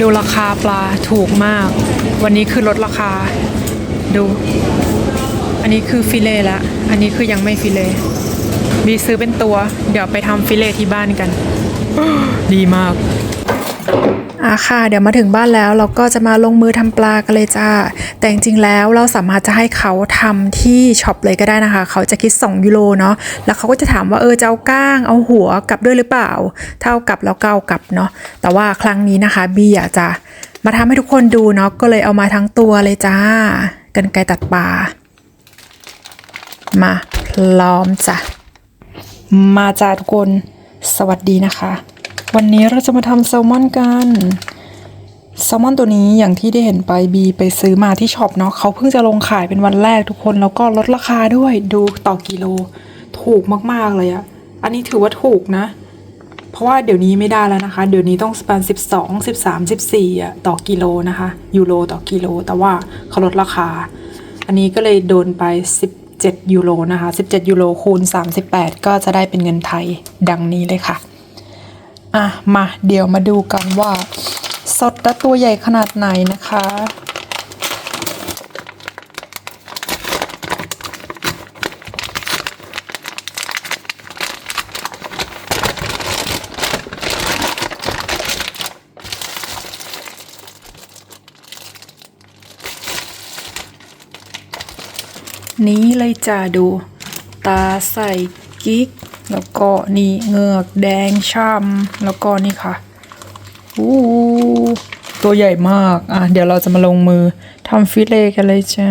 ดูราคาปลาถูกมาก วันนี้คือลดราคา ดู อันนี้คือฟิเลละ อันนี้คือยังไม่ฟิเลบีซื้อเป็นตัว เดี๋ยวไปทำฟิเลที่บ้านกัน ดีมาก อะค่ะ เดี๋ยวมาถึงบ้านแล้วเราก็จะมาลงมือทำปลากันเลยจ้า แต่จริงๆแล้วเราสามารถจะให้เขาทำที่ช็อปเลยก็ได้นะคะ เขาจะคิด 2 ยูโรเนาะแล้วเขาก็จะถามว่าเออจะเอาก้างเอาหัวกลับด้วยหรือเปล่าถ้าเอากับแล้วก็เอากลับเนาะแต่ว่าครั้งนี้นะคะบีอยากจะมาทำให้ทุกคนดูเนาะก็เลยเอามาทั้งตัวเลยจ้า กันไกตัดปลามาพร้อมจ้ะมาจ้าทุกคนสวัสดีนะคะ วันนี้เราจะมาทำแซลมอนกันแซลมอนตัวนี้อย่างที่ได้เห็นไปบีไปซื้อมาที่ช็อปเนาะเขาเพิ่งจะลงขายเป็นวันแรกทุกคนแล้วก็ลดราคาด้วยดูต่อกิโล ถูกมากๆเลยอะอันนี้ถือว่าถูกนะ เพราะว่าเดี๋ยวนี้ไม่ได้แล้วนะคะ เดี๋ยวนี้ต้องประมาณสิบสองสิบสามสิบสี่อะต่อกิโลนะคะยูโรต่อกิโล แต่ว่าเขาลดราคา อันนี้ก็เลยโดนไป17ยูโรนะคะ 17 ยูโรคูณ 38 ก็จะได้เป็นเงินไทยดังนี้เลยค่ะ อะมาเดี๋ยวมาดูกันว่า สดและตัวใหญ่ขนาดไหนนะคะ นี้เลยจ้าดู ตาใส่กิ๊ก แล้วก็นี่เงือกแดงช่ำแล้วก็นี่ค่ะอู้ตัวใหญ่มาก อะ เดี๋ยวเราจะมาลงมือทำฟิเลกันเลยจ้า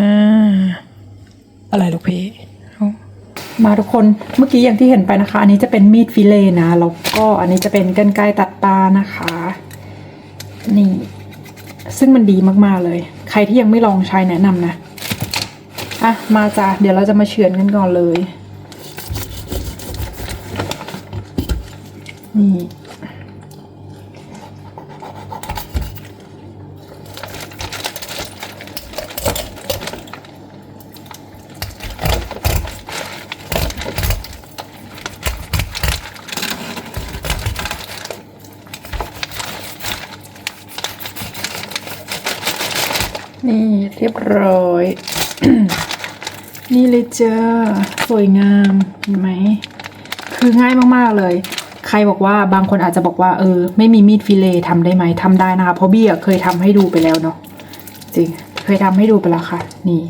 อะไรลูกพี่เอามาทุกคนเมื่อกี้อย่างที่เห็นไปนะคะ อันนี้จะเป็นมีดฟิเลนะแล้วก็อันนี้จะเป็นกรรไกรตัดปลานะคะ นี่ ซึ่งมันดีมากๆเลย ใครที่ยังไม่ลองใช้แนะนำนะอะมาจ้ะเดี๋ยวเราจะมาเฉือนกันก่อนเลย นี่นี่ เรียบร้อย นี่เลยจ้าสวยงามเห็นไหม คือง่ายมาก ๆ เลย ใครบอกว่าบางคนอาจจะบอกว่าเออ ไม่มีมีดฟิเลทำได้ไหมทำได้นะคะ เพราะบี้เคยทำให้ดูไปแล้วเนาะจริงเคยทำให้ดูไปแล้วค่ะ นี่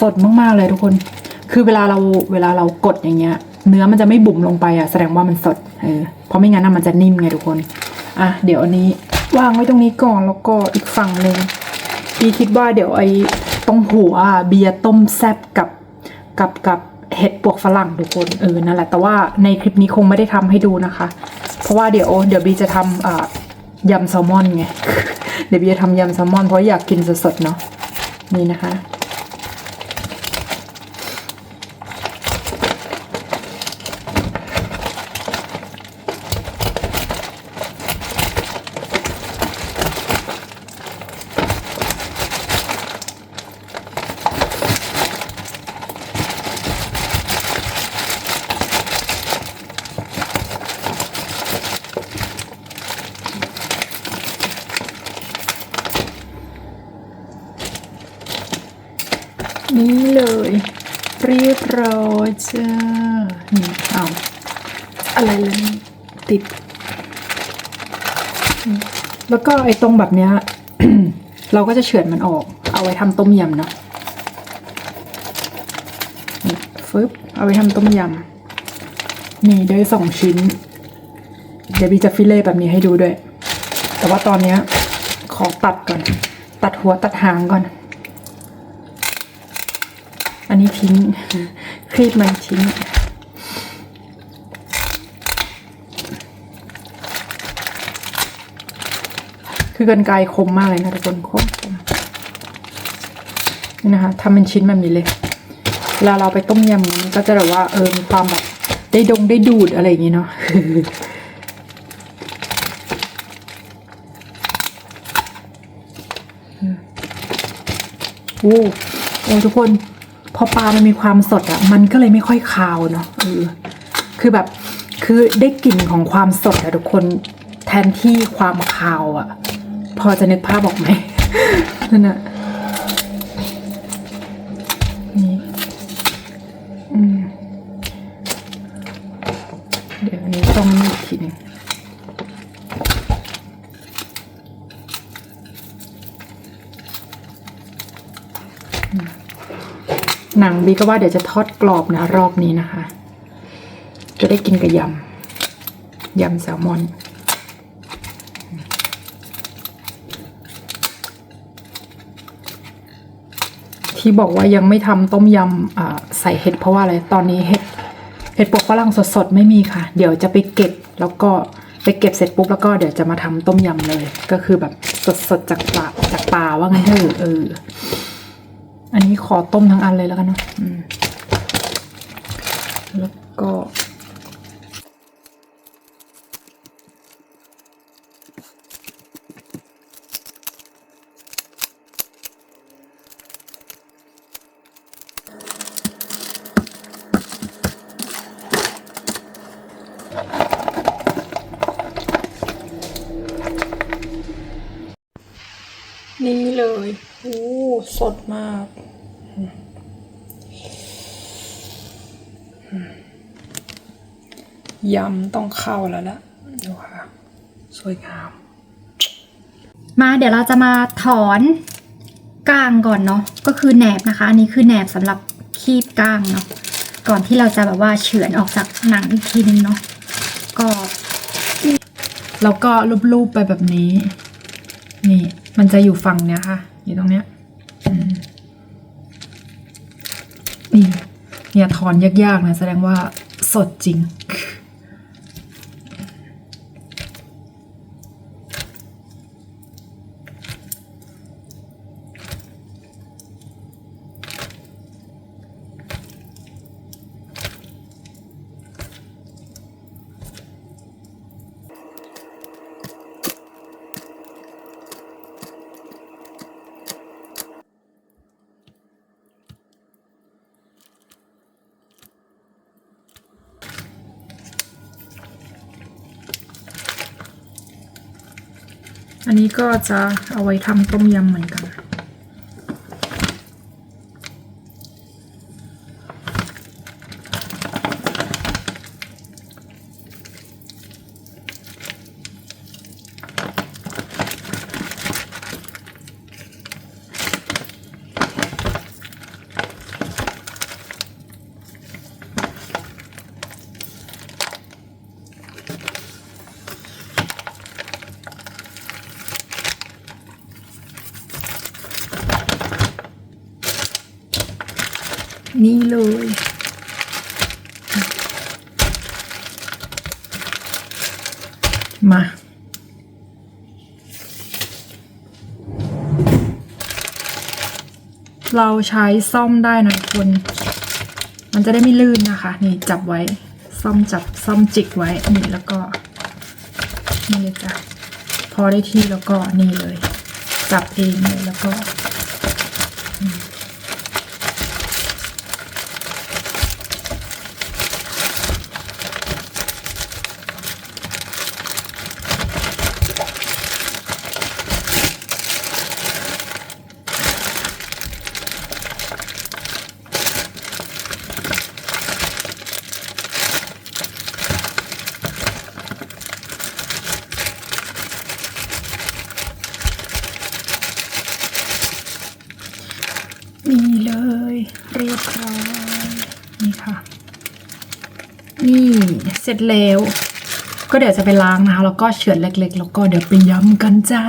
สดมากๆเลยทุกคน คือเวลาเราเวลาเรากดอย่างเงี้ย เนื้อมันจะไม่บุ๋มลงไปอะแสดงว่ามันสดเออเพราะไม่งั้นอะมันจะนิ่มไงทุกคนอะเดี๋ยวอันนี้วางไว้ตรงนี้ก่อนแล้วก็อีกฝั่งหนึ่งบีคิดว่าเดี๋ยวไอ้ตรงหัวเบียร์ต้มแซบกับกับกับ เห็ดปวกฝรั่งทุกคนเออนั่นแหละแต่ว่าในคลิปนี้คงไม่ได้ทำให้ดูนะคะ เพราะว่าเดี๋ยวเดี๋ยวบีจะทำยำแซลมอนไงเดี๋ยวบีจะทำยำแซลมอนเพราะอยากกินสดๆเนาะนี่นะคะ นี่ เลย เรียบร้อยจ้านี่เอาอะไรเลยติด แล้วก็ไอ้ตรงแบบเนี้ย เราก็จะเฉือนมันออก เอาไว้ทำต้มยำเนาะฟึบเอาไว้ทำต้มยำนี่ได้สองชิ้น เดี๋ยวบีจะฟิเล่แบบนี้ให้ดูด้วย แต่ว่าตอนเนี้ยขอตัดก่อน ตัดหัวตัดหางก่อน อันนี้ทิ้งครีบมันทิ้งคือกันไกรคมมากเลยนะทุกคนคมคมนี่นะคะทำเป็นชิ้นแบบนี้เลยเวลาเราไปต้มยำมันก็จะแบบว่าเออมีความแบบได้ดงได้ดูดอะไรอย่างงี้เนาะโอ้โอ้ทุกคน อปลามันมีความสดอะ่ะมันก็เลยไม่ค่อยคาวเนาะเออคือแบบคือได้กลิ่นของความสดอะทุกคนแทนที่ความคาวอะพอจะนึกภาพออกไหมนั่นอะนี่อืมเดี๋ยวนี้ต้องอีกทีหนึง หนังบีก็ว่าเดี๋ยวจะทอดกรอบนะรอบนี้นะคะ จะได้กินกับยำยำแซลมอนที่บอกว่ายังไม่ทำต้มยำใส่เห็ดเพราะว่าอะไร ตอนนี้เห็ดเห็ดปวกฝรั่งสดๆไม่มีค่ะ เดี๋ยวจะไปเก็บแล้วก็ไปเก็บเสร็จปุ๊บแล้วก็เดี๋ยวจะมาทำต้มยำเลย ก็คือแบบสดๆจากป่าจากป่าว่างั้นเถอะเออ อันนี้ขอต้มทั้งอันเลยแล้วกันเนาะแล้วก็ นี่เลยโอ้สดมาก ยำต้องเข้าแล้วละดูค่ะ สวยงาม มาเดี๋ยวเราจะมาถอนก้างก่อนเนาะ ก็คือแหนบนะคะ อันนี้คือแหนบสำหรับคีบก้างเนาะ ก่อนที่เราจะแบบว่าเฉือนออกจากหนังอีกทีนึงเนาะ ก็ แล้วก็รูปๆไปแบบนี้ นี่ มันจะอยู่ฝั่งเนี้ยค่ะ อยู่ตรงเนี้ยนี่เนี่ยถอนยากๆนะแสดงว่าสดจริง อันนี้ก็จะเอาไว้ทำต้มยำเหมือนกัน นี่เลย มา เราใช้ซ่อมได้นะคุณมันจะได้ไม่ลื่นนะคะ นี่จับไว้ ซ่อมจับซ่อมจิกไว้ นี่แล้วก็ นี่เลยจ้ะพอได้ที่แล้วก็นี่เลย จับเองเลยแล้วก็ นี่เลย เรียบร้อย นี่ค่ะ นี่ เสร็จแล้ว ก็เดี๋ยวจะไปล้างนะคะแล้วก็เฉือนเล็ก ๆ แล้วก็เดี๋ยวไปย้ำกันจ้า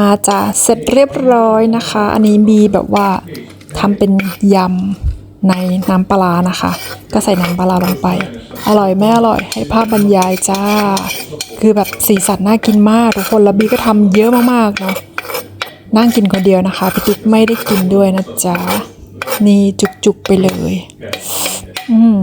มาจ้ะเสร็จเรียบร้อยนะคะ อันนี้มีแบบว่าทำเป็นยำในน้ำปลานะคะ ก็ใส่น้ำปลาร้าลงไป อร่อยไม่อร่อยให้ภาพบรรยายจ้า คือแบบสีสันน่ากินมากทุกคนแล้วบีก็ทำเยอะมากๆเนาะนั่งกินคนเดียวนะคะพี่ติ๊กไม่ได้กินด้วยนะจ๊ะนี่จุกๆไปเลย อืม